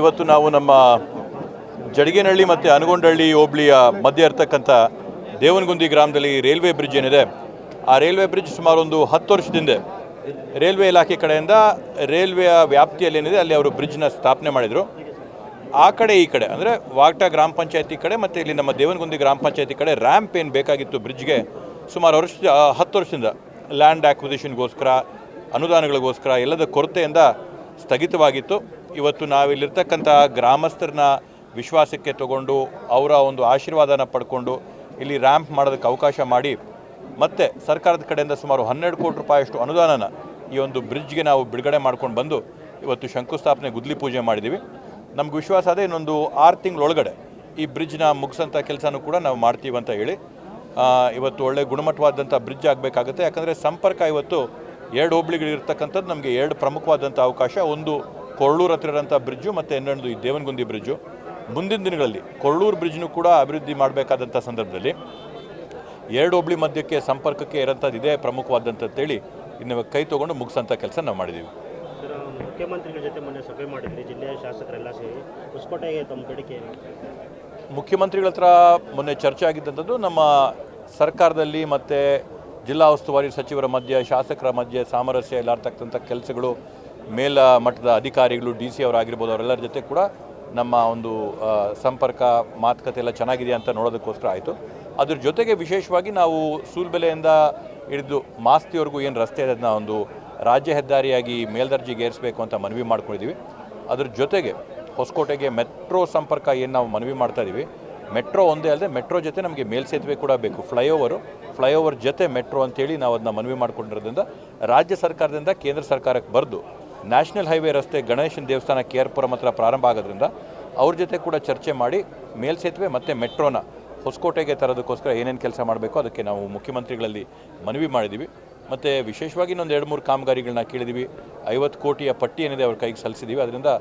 ಇವತ್ತು ನಾವು ನಮ್ಮ ಜಡಿಗೇನಹಳ್ಳಿ ಮತ್ತು ಅನಗೊಂಡಹಳ್ಳಿ ಹೋಬಳಿಯ ಮಧ್ಯೆ ಇರ್ತಕ್ಕಂಥ ದೇವನಗುಂದಿ ಗ್ರಾಮದಲ್ಲಿ ರೈಲ್ವೆ ಬ್ರಿಡ್ಜ್ ಏನಿದೆ, ಆ ರೈಲ್ವೆ ಬ್ರಿಡ್ಜ್ ಸುಮಾರು ಒಂದು ಹತ್ತು ವರ್ಷದಿಂದ ರೈಲ್ವೆ ಇಲಾಖೆ ಕಡೆಯಿಂದ ರೈಲ್ವೆಯ ವ್ಯಾಪ್ತಿಯಲ್ಲಿ ಏನಿದೆ, ಅಲ್ಲಿ ಅವರು ಬ್ರಿಡ್ಜ್ನ ಸ್ಥಾಪನೆ ಮಾಡಿದರು. ಆ ಕಡೆ ಈ ಕಡೆ, ಅಂದರೆ ವಾಗ್ಟಾ ಗ್ರಾಮ ಪಂಚಾಯತಿ ಕಡೆ ಮತ್ತು ಇಲ್ಲಿ ನಮ್ಮ ದೇವನಗುಂದಿ ಗ್ರಾಮ ಪಂಚಾಯತಿ ಕಡೆ ರ್ಯಾಂಪ್ ಏನು ಬೇಕಾಗಿತ್ತು ಬ್ರಿಡ್ಜ್ಗೆ ಸುಮಾರು ವರ್ಷ ಹತ್ತು ವರ್ಷದಿಂದ ಲ್ಯಾಂಡ್ ಆ್ಯಕ್ವಿಸಿಷನ್ಗೋಸ್ಕರ ಅನುದಾನಗಳಿಗೋಸ್ಕರ ಎಲ್ಲದ ಕೊರತೆಯಿಂದ ಸ್ಥಗಿತವಾಗಿತ್ತು. ಇವತ್ತು ನಾವಿಲ್ಲಿರ್ತಕ್ಕಂಥ ಗ್ರಾಮಸ್ಥರನ್ನ ವಿಶ್ವಾಸಕ್ಕೆ ತಗೊಂಡು ಅವರ ಒಂದು ಆಶೀರ್ವಾದನ ಪಡ್ಕೊಂಡು ಇಲ್ಲಿ ರ್ಯಾಂಪ್ ಮಾಡೋದಕ್ಕೆ ಅವಕಾಶ ಮಾಡಿ, ಮತ್ತೆ ಸರ್ಕಾರದ ಕಡೆಯಿಂದ ಸುಮಾರು ಹನ್ನೆರಡು ಕೋಟಿ ರೂಪಾಯಿಯಷ್ಟು ಅನುದಾನನ ಈ ಒಂದು ಬ್ರಿಡ್ಜ್ಗೆ ನಾವು ಬಿಡುಗಡೆ ಮಾಡ್ಕೊಂಡು ಬಂದು ಇವತ್ತು ಶಂಕುಸ್ಥಾಪನೆ, ಗುದ್ಲಿ ಪೂಜೆ ಮಾಡಿದ್ದೀವಿ ನಮ್ಗೆ ವಿಶ್ವಾಸ ಅದೇ, ಇನ್ನೊಂದು ಆರು ತಿಂಗಳೊಳಗಡೆ ಈ ಬ್ರಿಡ್ಜ್ನ ಮುಗಿಸೋಂಥ ಕೆಲಸನೂ ಕೂಡ ನಾವು ಮಾಡ್ತೀವಿ ಅಂತ ಹೇಳಿ ಇವತ್ತು ಒಳ್ಳೆ ಗುಣಮಟ್ಟವಾದಂಥ ಬ್ರಿಡ್ಜ್ ಆಗಬೇಕಾಗುತ್ತೆ. ಯಾಕಂದರೆ ಸಂಪರ್ಕ ಇವತ್ತು ಎರಡು ಹೋಬಳಿಗಳಿರ್ತಕ್ಕಂಥದ್ದು ನಮಗೆ ಎರಡು ಪ್ರಮುಖವಾದಂಥ ಅವಕಾಶ. ಒಂದು ಕೊರಳೂರು ಹತ್ರ ಇರೋಂಥ ಬ್ರಿಡ್ಜು ಮತ್ತು ಇನ್ನೊಂದು ಈ ದೇವನಗುಂದಿ ಬ್ರಿಡ್ಜು. ಮುಂದಿನ ದಿನಗಳಲ್ಲಿ ಕೊರಳೂರು ಬ್ರಿಡ್ಜ್ನೂ ಕೂಡ ಅಭಿವೃದ್ಧಿ ಮಾಡಬೇಕಾದಂಥ ಸಂದರ್ಭದಲ್ಲಿ ಎರಡು ಹುಬ್ಳಿ ಮಧ್ಯಕ್ಕೆ ಸಂಪರ್ಕಕ್ಕೆ ಇರೋಂಥದ್ದು ಇದೇ ಪ್ರಮುಖವಾದಂಥದ್ದೇಳಿ ಇನ್ನು ಕೈ ತೊಗೊಂಡು ಮುಗಿಸೋಂಥ ಕೆಲಸ ನಾವು ಮಾಡಿದ್ದೀವಿ. ಮುಖ್ಯಮಂತ್ರಿಗಳ ಜೊತೆ ಮೊನ್ನೆ ಸಭೆ ಮಾಡಿದ್ರಿ ಜಿಲ್ಲೆಯ ಶಾಸಕರೆಲ್ಲ ಸೇರಿ. ಹೊಸಕೋಟೆಗೆ ತಮ್ಮ ಬೇಡಿಕೆ ಮುಖ್ಯಮಂತ್ರಿಗಳ ಹತ್ರ ಮೊನ್ನೆ ಚರ್ಚೆ ಆಗಿದ್ದಂಥದ್ದು ನಮ್ಮ ಸರ್ಕಾರದಲ್ಲಿ ಮತ್ತು ಜಿಲ್ಲಾ ಉಸ್ತುವಾರಿ ಸಚಿವರ ಮಧ್ಯೆ ಶಾಸಕರ ಮಧ್ಯೆ ಸಾಮರಸ್ಯ ಇಲ್ಲಾರ್ತಕ್ಕಂಥ ಕೆಲಸಗಳು ಮೇಲ ಮಟ್ಟದ ಅಧಿಕಾರಿಗಳು, ಡಿ ಸಿ ಅವರಾಗಿರ್ಬೋದು, ಅವರೆಲ್ಲರ ಜೊತೆ ಕೂಡ ನಮ್ಮ ಒಂದು ಸಂಪರ್ಕ, ಮಾತುಕತೆ ಎಲ್ಲ ಚೆನ್ನಾಗಿದೆ ಅಂತ ನೋಡೋದಕ್ಕೋಸ್ಕರ ಆಯಿತು. ಅದ್ರ ಜೊತೆಗೆ ವಿಶೇಷವಾಗಿ ನಾವು ಸೂಲ್ಬೆಲೆಯಿಂದ ಹಿಡಿದು ಮಾಸ್ತಿವರೆಗೂ ಏನು ರಸ್ತೆ ಅದನ್ನ ಒಂದು ರಾಜ್ಯ ಹೆದ್ದಾರಿಯಾಗಿ ಮೇಲ್ದರ್ಜೆಗೆ ಏರಿಸಬೇಕು ಅಂತ ಮನವಿ ಮಾಡ್ಕೊಂಡಿದ್ದೀವಿ ಅದ್ರ ಜೊತೆಗೆ ಹೊಸಕೋಟೆಗೆ ಮೆಟ್ರೋ ಸಂಪರ್ಕ ಏನು ನಾವು ಮನವಿ ಮಾಡ್ತಾ ಇದ್ದೀವಿ ಮೆಟ್ರೋ ಒಂದೇ ಅಲ್ಲದೆ ಮೆಟ್ರೋ ಜೊತೆ ನಮಗೆ ಮೇಲ್ಸೇತುವೆ ಕೂಡ ಬೇಕು. ಫ್ಲೈಓವರು, ಫ್ಲೈಓವರ್ ಜೊತೆ ಮೆಟ್ರೋ ಅಂತೇಳಿ ನಾವು ಅದನ್ನ ಮನವಿ ಮಾಡಿಕೊಂಡಿರೋದ್ರಿಂದ ರಾಜ್ಯ ಸರ್ಕಾರದಿಂದ ಕೇಂದ್ರ ಸರ್ಕಾರಕ್ಕೆ ಬರೆದು ನ್ಯಾಷನಲ್ ಹೈವೇ ರಸ್ತೆ ಗಣೇಶನ ದೇವಸ್ಥಾನ ಕೆ ಆರ್ ಪುರಂ ಹತ್ರ ಪ್ರಾರಂಭ ಆಗೋದ್ರಿಂದ ಅವ್ರ ಜೊತೆ ಕೂಡ ಚರ್ಚೆ ಮಾಡಿ ಮೇಲ್ಸೇತುವೆ ಮತ್ತು ಮೆಟ್ರೋನ ಹೊಸಕೋಟೆಗೆ ತರೋದಕ್ಕೋಸ್ಕರ ಏನೇನು ಕೆಲಸ ಮಾಡಬೇಕು ಅದಕ್ಕೆ ನಾವು ಮುಖ್ಯಮಂತ್ರಿಗಳಲ್ಲಿ ಮನವಿ ಮಾಡಿದ್ದೀವಿ ಮತ್ತು ವಿಶೇಷವಾಗಿ ಇನ್ನೊಂದು ಎರಡು ಮೂರು ಕಾಮಗಾರಿಗಳನ್ನ ಕೇಳಿದ್ದೀವಿ ಐವತ್ತು ಕೋಟಿಯ ಪಟ್ಟಿ ಏನಿದೆ ಅವ್ರ ಕೈಗೆ ಸಲ್ಲಿಸಿದ್ದೀವಿ ಅದರಿಂದ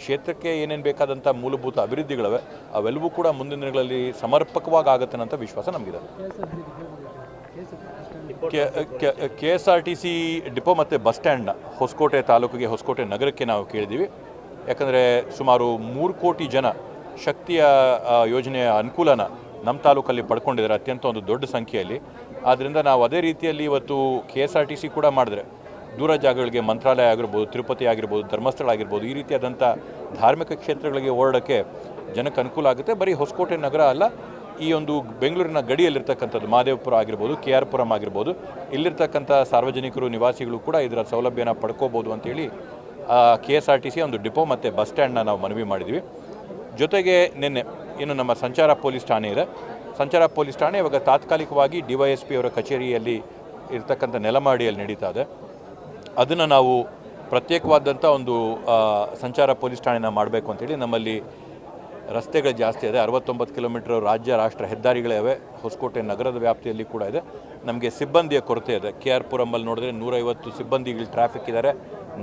ಕ್ಷೇತ್ರಕ್ಕೆ ಏನೇನು ಬೇಕಾದಂಥ ಮೂಲಭೂತ ಅಭಿವೃದ್ಧಿಗಳವೆ, ಅವೆಲ್ಲವೂ ಕೂಡ ಮುಂದಿನ ದಿನಗಳಲ್ಲಿ ಸಮರ್ಪಕವಾಗಿ ಆಗುತ್ತೆ ಅಂತ ವಿಶ್ವಾಸ ನಮಗಿದೆ. K S R T C depot ಮತ್ತು ಬಸ್ ಸ್ಟ್ಯಾಂಡ್ನ ಹೊಸಕೋಟೆ ತಾಲೂಕಿಗೆ, ಹೊಸಕೋಟೆ ನಗರಕ್ಕೆ ನಾವು ಕೇಳಿದ್ದೀವಿ. ಯಾಕಂದರೆ ಸುಮಾರು ಮೂರು ಕೋಟಿ ಜನ ಶಕ್ತಿಯ ಯೋಜನೆಯ ಅನುಕೂಲನ ನಮ್ಮ ತಾಲೂಕಲ್ಲಿ ಪಡ್ಕೊಂಡಿದ್ದಾರೆ, ಅತ್ಯಂತ ಒಂದು ದೊಡ್ಡ ಸಂಖ್ಯೆಯಲ್ಲಿ. ಆದ್ದರಿಂದ ನಾವು ಅದೇ ರೀತಿಯಲ್ಲಿ ಇವತ್ತು K S R T C ಕೂಡ ಮಾಡಿದ್ರೆ, ದೂರ ಜಾಗಗಳಿಗೆ ಮಂತ್ರಾಲಯ ಆಗಿರ್ಬೋದು, ತಿರುಪತಿ ಆಗಿರ್ಬೋದು, ಧರ್ಮಸ್ಥಳ ಆಗಿರ್ಬೋದು, ಈ ರೀತಿಯಾದಂಥ ಧಾರ್ಮಿಕ ಕ್ಷೇತ್ರಗಳಿಗೆ ಓಡೋಕ್ಕೆ ಜನಕ್ಕೆ ಅನುಕೂಲ ಆಗುತ್ತೆ. ಬರೀ ಹೊಸಕೋಟೆ ನಗರ ಅಲ್ಲ ಈ ಒಂದು ಬೆಂಗಳೂರಿನ ಗಡಿಯಲ್ಲಿರ್ತಕ್ಕಂಥದ್ದು ಮಹದೇವಪುರ ಆಗಿರ್ಬೋದು, ಕೆ ಆರ್ ಪುರಂ ಆಗಿರ್ಬೋದು, ಇಲ್ಲಿರ್ತಕ್ಕಂಥ ಸಾರ್ವಜನಿಕರು, ನಿವಾಸಿಗಳು ಕೂಡ ಇದರ ಸೌಲಭ್ಯನ ಪಡ್ಕೋಬೋದು ಅಂತೇಳಿ K S R T C ಒಂದು ಡಿಪೋ ಮತ್ತು ಬಸ್ ಸ್ಟ್ಯಾಂಡ್ನ ನಾವು ಮನವಿ ಮಾಡಿದ್ವಿ. ಜೊತೆಗೆ ನಿನ್ನೆ ಏನು ನಮ್ಮ ಸಂಚಾರ ಪೊಲೀಸ್ ಠಾಣೆ ಇದೆ. ಸಂಚಾರ ಪೊಲೀಸ್ ಠಾಣೆ ಇವಾಗ ತಾತ್ಕಾಲಿಕವಾಗಿ ಡಿ ವೈ ಎಸ್ ಪಿ ಅವರ ಕಚೇರಿಯಲ್ಲಿ ಇರ್ತಕ್ಕಂಥ ನೆಲಮಾಡಿಯಲ್ಲಿ ನಡೀತಾ ಇದೆ. ಅದನ್ನು ನಾವು ಪ್ರತ್ಯೇಕವಾದಂಥ ಒಂದು ಸಂಚಾರ ಪೊಲೀಸ್ ಠಾಣೆನ ಮಾಡಬೇಕು ಅಂತೇಳಿ ನಮ್ಮಲ್ಲಿ ರಸ್ತೆಗಳು ಜಾಸ್ತಿ ಇದೆ. ಅರವತ್ತೊಂಬತ್ತು ಕಿಲೋಮೀಟರ್ ರಾಜ್ಯ, ರಾಷ್ಟ್ರ ಹೆದ್ದಾರಿಗಳಿವೆ. ಹೊಸಕೋಟೆ ನಗರದ ವ್ಯಾಪ್ತಿಯಲ್ಲಿ ಕೂಡ ಇದೆ. ನಮಗೆ ಸಿಬ್ಬಂದಿಯ ಕೊರತೆ ಇದೆ. ಕೆ ಆರ್ ಪುರಮಲ್ಲಿ ನೋಡಿದ್ರೆ ನೂರೈವತ್ತು ಸಿಬ್ಬಂದಿಗಳು ಟ್ರಾಫಿಕ್ ಇದ್ದಾರೆ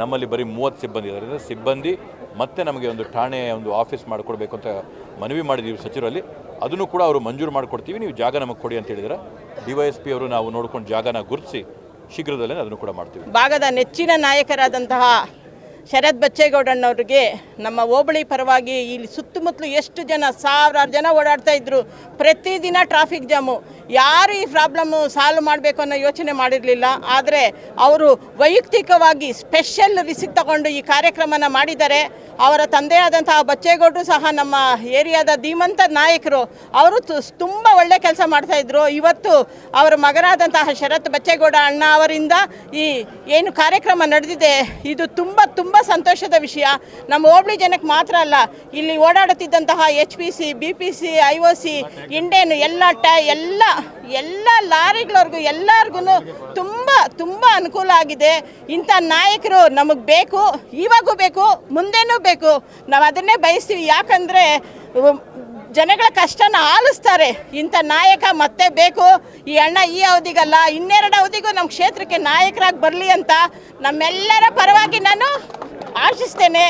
ನಮ್ಮಲ್ಲಿ ಬರೀ ಮೂವತ್ತು ಸಿಬ್ಬಂದಿ ಇದ್ದಾರೆ ಸಿಬ್ಬಂದಿ ಮತ್ತೆ ನಮಗೆ ಒಂದು ಠಾಣೆ, ಒಂದು ಆಫೀಸ್ ಮಾಡಿಕೊಡ್ಬೇಕು ಅಂತ ಮನವಿ ಮಾಡಿದ್ದೀವಿ ಸಚಿವರಲ್ಲಿ. ಅದನ್ನು ಕೂಡ ಅವರು ಮಂಜೂರು ಮಾಡಿಕೊಡ್ತೀವಿ. ನೀವು ಜಾಗ ನಮಗೆ ಕೊಡಿ ಅಂತ ಹೇಳಿದರೆ. ಡಿ ವೈ ಎಸ್ ಪಿ ಅವರು ನಾವು ನೋಡ್ಕೊಂಡು ಜಾಗನ ಗುರುತಿಸಿ ಶೀಘ್ರದಲ್ಲೇ ಅದನ್ನು ಕೂಡ ಮಾಡ್ತೀವಿ. ಭಾಗದ ನೆಚ್ಚಿನ ನಾಯಕರಾದಂತಹ ಶರತ್ ಬಚ್ಚೇಗೌಡಣ್ಣವ್ರಿಗೆ ನಮ್ಮ ಹೋಬಳಿ ಪರವಾಗಿ ಇಲ್ಲಿ ಸುತ್ತಮುತ್ತಲು ಎಷ್ಟು ಜನ, ಸಾವಿರಾರು ಜನ ಓಡಾಡ್ತಾ ಇದ್ರು. ಪ್ರತಿದಿನ ಟ್ರಾಫಿಕ್ ಜಾಮು ಯಾರು ಈ ಪ್ರಾಬ್ಲಮ್ಮು ಸಾಲ್ವ್ ಮಾಡಬೇಕು ಅನ್ನೋ ಯೋಚನೆ ಮಾಡಿರಲಿಲ್ಲ. ಆದರೆ ಅವರು ವೈಯಕ್ತಿಕವಾಗಿ ಸ್ಪೆಷಲ್ ರಿಸಿಕ್ ತಗೊಂಡು ಈ ಕಾರ್ಯಕ್ರಮನ ಮಾಡಿದ್ದಾರೆ. ಅವರ ತಂದೆಯಾದಂತಹ ಬಚ್ಚೇಗೌಡರು ಸಹ ನಮ್ಮ ಏರಿಯಾದ ಧೀಮಂತ ನಾಯಕರು, ಅವರು ತುಂಬ ಒಳ್ಳೆ ಕೆಲಸ ಮಾಡ್ತಾ ಇದ್ರು. ಇವತ್ತು ಅವರ ಮಗನಾದಂತಹ ಶರತ್ ಬಚ್ಚೇಗೌಡ ಅಣ್ಣ ಅವರಿಂದ ಈ ಏನು ಕಾರ್ಯಕ್ರಮ ನಡೆದಿದೆ, ಇದು ತುಂಬ ತುಂಬ ಸಂತೋಷದ ವಿಷಯ. ನಮ್ಮ ಹೋಬಳಿ ಜನಕ್ಕೆ ಮಾತ್ರ ಅಲ್ಲ, ಇಲ್ಲಿ ಓಡಾಡುತ್ತಿದ್ದಂತಹ H P C B P C I O C Indane ಎಲ್ಲ ಟ್ಯಾ ಎಲ್ಲ ಎಲ್ಲ ಲಾರಿಗಳವ್ರಿಗೂ ಎಲ್ಲರಿಗೂ ತುಂಬ ತುಂಬ ಅನುಕೂಲ ಆಗಿದೆ. ಇಂಥ ನಾಯಕರು ನಮಗೆ ಬೇಕು, ಇವಾಗೂ ಬೇಕು, ಮುಂದೆನೂ ಬೇಕು. ನಾವು ಅದನ್ನೇ ಬಯಸ್ತೀವಿ. ಯಾಕಂದರೆ ಜನಗಳ ಕಷ್ಟನ ಆಲಿಸ್ತಾರೆ. ಇಂಥ ನಾಯಕ ಮತ್ತೆ ಬೇಕು. ಈ ಅಣ್ಣ ಈ ಅವಧಿಗಲ್ಲ, ಇನ್ನೆರಡು ಅವಧಿಗೂ ನಮ್ಮ ಕ್ಷೇತ್ರಕ್ಕೆ ನಾಯಕರಾಗಿ ಬರಲಿ ಅಂತ ನಮ್ಮೆಲ್ಲರ ಪರವಾಗಿ ನಾನು ಆಶಿಸ್ತೇನೆ.